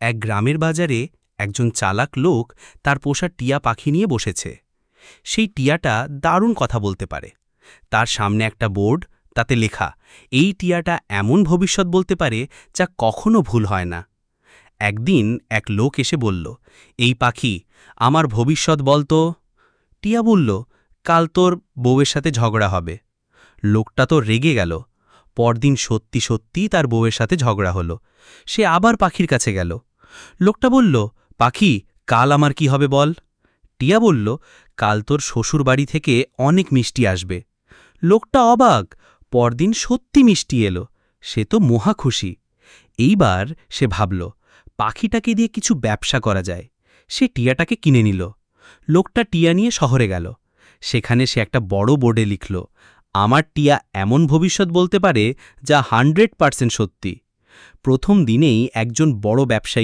এক গ্রামের বাজারে একজন চালাক লোক তার পোষা টিয়া পাখি নিয়ে বসেছে। সেই টিয়াটা দারুণ কথা বলতে পারে। তার সামনে একটা বোর্ড, তাতে লেখা, এই টিয়াটা এমন ভবিষ্যৎ বলতে পারে যা কখনো ভুল হয় না। একদিন এক লোক এসে বলল, এই পাখি, আমার ভবিষ্যৎ বলতো টিয়া বলল, কাল তোর বউয়ের সাথে ঝগড়া হবে। লোকটা তো রেগে গেল। পরদিন সত্যি সত্যি তার বউয়ের সাথে ঝগড়া হলো। সে আবার পাখির কাছে গেল। লোকটা বলল, পাখি, কাল আমার কি হবে বল? টিয়া বলল, কাল তোর শ্বশুর বাড়ি থেকে অনেক মিষ্টি আসবে। লোকটা অবাক, পরদিন সত্যি মিষ্টি এলো, সে তো মহা খুশি। এইবার সে ভাবল, পাখিটাকে দিয়ে কিছু ব্যবসা করা যায়। সে টিয়াটাকে কিনে নিল। লোকটা টিয়া নিয়ে শহরে গেল। সেখানে সে একটা বড় বোর্ডে লিখল, আমার টিয়া এমন ভবিষ্যৎ বলতে পারে যা হান্ড্রেড পার্সেন্ট সত্যি। প্রথম দিনেই একজন বড় ব্যবসায়ী